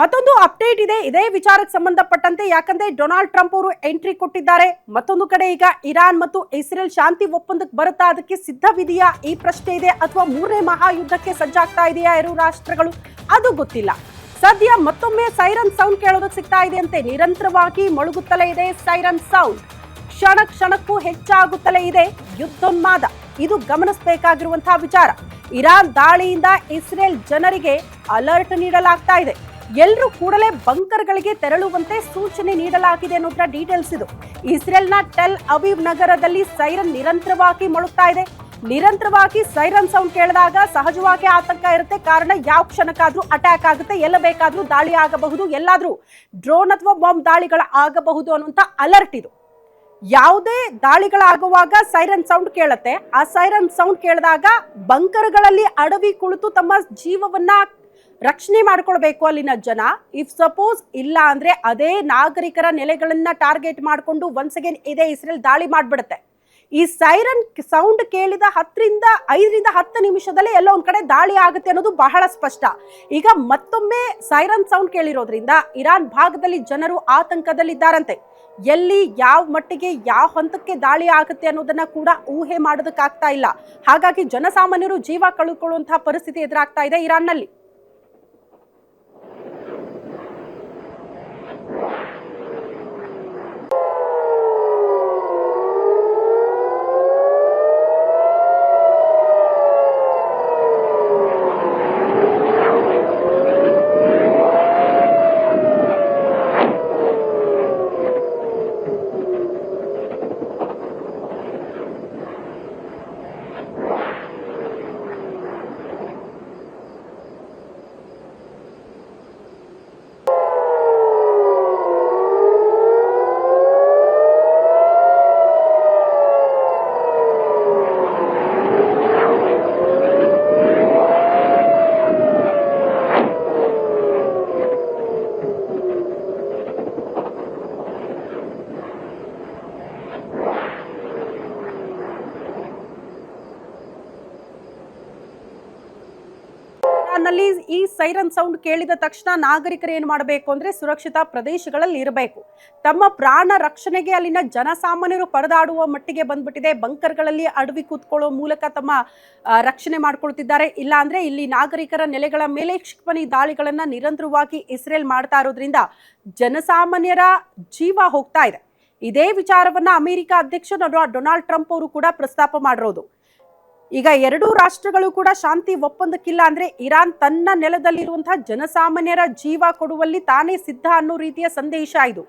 ಮತ್ತೊಂದು ಅಪ್ಡೇಟ್ ಇದೆ. ಇದೇ ವಿಚಾರಕ್ಕೆ ಸಂಬಂಧಪಟ್ಟಂತೆ ಯಾಕಂದ್ರೆ ಡೊನಾಲ್ಡ್ ಟ್ರಂಪ್ ಅವರು ಎಂಟ್ರಿ ಕೊಟ್ಟಿದ್ದಾರೆ. ಮತ್ತೊಂದು ಕಡೆ ಈಗ ಇರಾನ್ ಮತ್ತು ಇಸ್ರೇಲ್ ಶಾಂತಿ ಒಪ್ಪಂದಕ್ಕೆ ಬರುತ್ತಾ ಅದಕ್ಕೆ ಸಿದ್ಧವಿದೆಯಾ? ಈ ಪ್ರಶ್ನೆ ಇದೆ. ಅಥವಾ ಮೂರನೇ ಮಹಾಯುದ್ಧಕ್ಕೆ ಸಜ್ಜಾಗ್ತಾ ಇದೆಯಾ ಎರಡು ರಾಷ್ಟ್ರಗಳು? ಅದು ಗೊತ್ತಿಲ್ಲ. ಸದ್ಯ ಮತ್ತೊಮ್ಮೆ ಸೈರನ್ ಸೌಂಡ್ ಕೇಳೋದಕ್ಕೆ ಸಿಗ್ತಾ ಇದೆ ಅಂತೆ. ನಿರಂತರವಾಗಿ ಮೊಳಗುತ್ತಲೇ ಇದೆ ಸೈರನ್ ಸೌಂಡ್. ಕ್ಷಣ ಕ್ಷಣಕ್ಕೂ ಹೆಚ್ಚಾಗುತ್ತಲೇ ಇದೆ ಯುದ್ಧೋನ್ಮಾದ. ಇದು ಗಮನಿಸಬೇಕಾಗಿರುವಂತಹ ವಿಚಾರ. ಇರಾನ್ ದಾಳಿಯಿಂದ ಇಸ್ರೇಲ್ ಜನರಿಗೆ ಅಲರ್ಟ್ ನೀಡಲಾಗ್ತಾ ಇದೆ. ಎಲ್ಲರೂ ಕೂಡಲೇ ಬಂಕರ್ಗಳಿಗೆ ತೆರಳುವಂತೆ ಸೂಚನೆ ನೀಡಲಾಗಿದೆ ಅನ್ನೋದ್ರ ಡೀಟೇಲ್ಸ್ ಇದು. ಇಸ್ರೇಲ್ನ ಟೆಲ್ ಅವೀವ್ ನಗರದಲ್ಲಿ ಸೈರನ್ ನಿರಂತರವಾಗಿ ಮೊಳಗ್ತಾ ಇದೆ. ನಿರಂತರವಾಗಿ ಸೈರನ್ ಸೌಂಡ್ ಕೇಳಿದಾಗ ಸಹಜವಾಗಿ ಆತಂಕ ಇರುತ್ತೆ. ಕಾರಣ ಯಾವ ಕ್ಷಣಕ್ಕಾದ್ರೂ ಅಟ್ಯಾಕ್ ಆಗುತ್ತೆ. ಎಲ್ಲ ಬೇಕಾದ್ರೂ ದಾಳಿ ಆಗಬಹುದು. ಎಲ್ಲಾದ್ರೂ ಡ್ರೋನ್ ಅಥವಾ ಬಾಂಬ್ ದಾಳಿಗಳ ಆಗಬಹುದು ಅನ್ನುವಂಥ ಅಲರ್ಟ್ ಇದು. ಯಾವುದೇ ದಾಳಿಗಳಾಗುವಾಗ ಸೈರನ್ ಸೌಂಡ್ ಕೇಳುತ್ತೆ. ಆ ಸೈರನ್ ಸೌಂಡ್ ಕೇಳಿದಾಗ ಬಂಕರ್ಗಳಲ್ಲಿ ಅಡವಿ ಕುಳಿತು ತಮ್ಮ ಜೀವವನ್ನ ರಕ್ಷಣೆ ಮಾಡ್ಕೊಳ್ಬೇಕು ಅಲ್ಲಿನ ಜನ. ಇಫ್ ಸಪೋಸ್ ಇಲ್ಲ ಅಂದ್ರೆ ಅದೇ ನಾಗರಿಕರ ನೆಲೆಗಳನ್ನು ಟಾರ್ಗೆಟ್ ಮಾಡಿಕೊಂಡು ಒನ್ಸ್ ಅಗೇನ್ ಇದೇ ಇಸ್ರೇಲ್ ದಾಳಿ ಮಾಡಿಬಿಡುತ್ತೆ. ಈ ಸೈರನ್ ಸೌಂಡ್ ಕೇಳಿದ ಹತ್ತರಿಂದ ಐದರಿಂದ ಹತ್ತು ನಿಮಿಷದಲ್ಲಿ ಎಲ್ಲೋ ಒಂದು ಕಡೆ ದಾಳಿ ಆಗುತ್ತೆ ಅನ್ನೋದು ಬಹಳ ಸ್ಪಷ್ಟ. ಈಗ ಮತ್ತೊಮ್ಮೆ ಸೈರನ್ ಸೌಂಡ್ ಕೇಳಿರೋದ್ರಿಂದ ಇರಾನ್ ಭಾಗದಲ್ಲಿ ಜನರು ಆತಂಕದಲ್ಲಿದ್ದಾರಂತೆ. ಎಲ್ಲಿ, ಯಾವ ಮಟ್ಟಿಗೆ, ಯಾವ ಹಂತಕ್ಕೆ ದಾಳಿ ಆಗುತ್ತೆ ಅನ್ನೋದನ್ನ ಕೂಡ ಊಹೆ ಮಾಡೋದಕ್ಕಾಗ್ತಾ ಇಲ್ಲ. ಹಾಗಾಗಿ ಜನಸಾಮಾನ್ಯರು ಜೀವ ಕಳೆದುಕೊಳ್ಳುವಂತಹ ಪರಿಸ್ಥಿತಿ ಎದುರಾಗ್ತಾ ಇದೆ ಇರಾನ್ನಲ್ಲಿ. ನಲ್ಲಿ ಈ ಸೈರನ್ ಸೌಂಡ್ ಕೇಳಿದ ತಕ್ಷಣ ನಾಗರಿಕರು ಏನು ಮಾಡಬೇಕು ಅಂದ್ರೆ ಸುರಕ್ಷಿತ ಪ್ರದೇಶಗಳಲ್ಲಿ ಇರಬೇಕು. ತಮ್ಮ ಪ್ರಾಣ ರಕ್ಷಣೆಗೆ ಅಲ್ಲಿನ ಜನಸಾಮಾನ್ಯರು ಪರದಾಡುವ ಮಟ್ಟಿಗೆ ಬಂದ್ಬಿಟ್ಟಿದೆ. ಬಂಕರ್ಗಳಲ್ಲಿ ಅಡವಿ ಕೂತ್ಕೊಳ್ಳೋ ಮೂಲಕ ತಮ್ಮ ರಕ್ಷಣೆ ಮಾಡ್ಕೊಳ್ತಿದ್ದಾರೆ. ಇಲ್ಲ ಅಂದ್ರೆ ಇಲ್ಲಿ ನಾಗರಿಕರ ನೆಲೆಗಳ ಮೇಲೆ ಕ್ಷಿಪಣಿ ದಾಳಿಗಳನ್ನು ನಿರಂತರವಾಗಿ ಇಸ್ರೇಲ್ ಮಾಡ್ತಾ ಇರೋದ್ರಿಂದ ಜನಸಾಮಾನ್ಯರ ಜೀವ ಹೋಗ್ತಾ ಇದೆ. ಇದೇ ವಿಚಾರವನ್ನ ಅಮೆರಿಕ ಅಧ್ಯಕ್ಷ ಡೊನಾಲ್ಡ್ ಟ್ರಂಪ್ ಅವರು ಕೂಡ ಪ್ರಸ್ತಾಪ ಮಾಡಿರೋದು. ಈಗ ಎರಡೂ ರಾಷ್ಟ್ರಗಳು ಕೂಡ ಶಾಂತಿ ಒಪ್ಪಂದಕ್ಕಿಲ್ಲ ಅಂದ್ರೆ ಇರಾನ್ ತನ್ನ ನೆಲದಲ್ಲಿರುವಂತಹ ಜನಸಾಮಾನ್ಯರ ಜೀವ ಕೊಡುವಲ್ಲಿ ತಾನೇ ಸಿದ್ಧ ಅನ್ನೋ ರೀತಿಯ ಸಂದೇಶ ಇದು.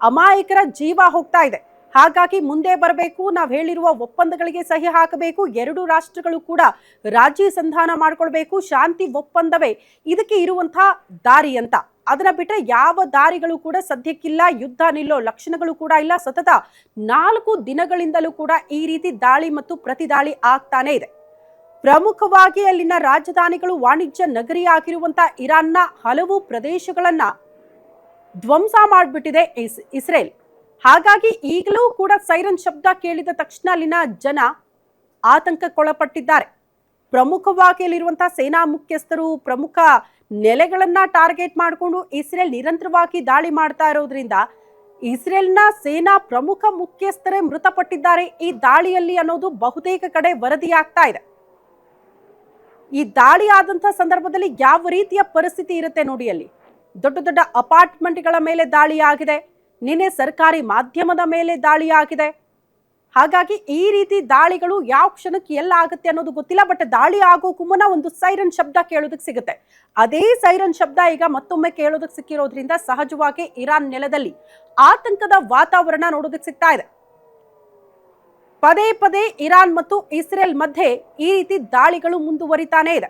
ಅಮಾಯಕರ ಜೀವ ಹೋಗ್ತಾ ಇದೆ. ಹಾಗಾಗಿ ಮುಂದೆ ಬರಬೇಕು, ನಾವು ಹೇಳಿರುವ ಒಪ್ಪಂದಗಳಿಗೆ ಸಹಿ ಹಾಕಬೇಕು, ಎರಡು ರಾಷ್ಟ್ರಗಳು ಕೂಡ ರಾಜಿ ಸಂಧಾನ ಮಾಡ್ಕೊಳ್ಬೇಕು, ಶಾಂತಿ ಒಪ್ಪಂದವೇ ಇದಕ್ಕೆ ಇರುವಂತಹ ದಾರಿ ಅಂತ. ಅದನ್ನ ಬಿಟ್ಟರೆ ಯಾವ ದಾರಿಗಳು ಕೂಡ ಸದ್ಯಕ್ಕಿಲ್ಲ, ಯುದ್ಧ ನಿಲ್ಲೋ ಲಕ್ಷಣಗಳು ಕೂಡ ಇಲ್ಲ. ಸತತ ನಾಲ್ಕು ದಿನಗಳಿಂದಲೂ ಕೂಡ ಈ ರೀತಿ ದಾಳಿ ಮತ್ತು ಪ್ರತಿದಾಳಿ ಆಗ್ತಾನೆ ಇದೆ. ಪ್ರಮುಖವಾಗಿ ಅಲ್ಲಿನ ರಾಜಧಾನಿಗಳು ವಾಣಿಜ್ಯ ನಗರಿ ಆಗಿರುವಂತ ಇರಾನ್ನ ಹಲವು ಪ್ರದೇಶಗಳನ್ನ ಧ್ವಂಸ ಮಾಡಿಬಿಟ್ಟಿದೆ ಇಸ್, ಇಸ್ರೇಲ್. ಹಾಗಾಗಿ ಈಗಲೂ ಕೂಡ ಸೈರನ್ ಶಬ್ದ ಕೇಳಿದ ತಕ್ಷಣ ಅಲ್ಲಿನ ಜನ ಆತಂಕಕ್ಕೊಳಪಟ್ಟಿದ್ದಾರೆ. ಪ್ರಮುಖವಾಗಿ ಅಲ್ಲಿರುವಂತಹ ಸೇನಾ ಮುಖ್ಯಸ್ಥರು, ಪ್ರಮುಖ ನೆಲೆಗಳನ್ನ ಟಾರ್ಗೆಟ್ ಮಾಡಿಕೊಂಡು ಇಸ್ರೇಲ್ ನಿರಂತರವಾಗಿ ದಾಳಿ ಮಾಡ್ತಾ ಇರೋದ್ರಿಂದ ಇಸ್ರೇಲ್ನ ಸೇನಾ ಪ್ರಮುಖ ಮುಖ್ಯಸ್ಥರೇ ಮೃತಪಟ್ಟಿದ್ದಾರೆ. ಈ ದಾಳಿಯಲ್ಲಿ ಅನ್ನೋದು ಬಹುತೇಕ ಕಡೆ ವರದಿಯಾಗ್ತಾ ಇದೆ. ಈ ದಾಳಿ ಆದಂತಹ ಸಂದರ್ಭದಲ್ಲಿ ಯಾವ ರೀತಿಯ ಪರಿಸ್ಥಿತಿ ಇರುತ್ತೆ ನೋಡಿ ಅಲ್ಲಿ. ದೊಡ್ಡ ದೊಡ್ಡ ಅಪಾರ್ಟ್ಮೆಂಟ್ಗಳ ಮೇಲೆ ದಾಳಿ ಆಗಿದೆ. ನಿನ್ನೆ ಸರ್ಕಾರಿ ಮಾಧ್ಯಮದ ಮೇಲೆ ದಾಳಿ ಆಗಿದೆ. ಹಾಗಾಗಿ ಈ ರೀತಿ ದಾಳಿಗಳು ಯಾವ ಕ್ಷಣಕ್ಕೆ ಎಲ್ಲ ಆಗುತ್ತೆ ಅನ್ನೋದು ಗೊತ್ತಿಲ್ಲ ಬಟ್ ದಾಳಿ ಆಗೋಕ್ಕೂ ಮುನ್ನ ಒಂದು ಸೈರನ್ ಶಬ್ದ ಕೇಳೋದಕ್ಕೆ ಸಿಗುತ್ತೆ. ಅದೇ ಸೈರನ್ ಶಬ್ದ ಈಗ ಮತ್ತೊಮ್ಮೆ ಕೇಳೋದಕ್ಕೆ ಸಿಕ್ಕಿರೋದ್ರಿಂದ ಸಹಜವಾಗಿ ಇರಾನ್ ನೆಲದಲ್ಲಿ ಆತಂಕದ ವಾತಾವರಣ ನೋಡೋದಕ್ಕೆ ಸಿಗ್ತಾ ಇದೆ. ಪದೇ ಪದೇ ಇರಾನ್ ಮತ್ತು ಇಸ್ರೇಲ್ ಮಧ್ಯೆ ಈ ರೀತಿ ದಾಳಿಗಳು ಮುಂದುವರಿತಾನೇ ಇದೆ.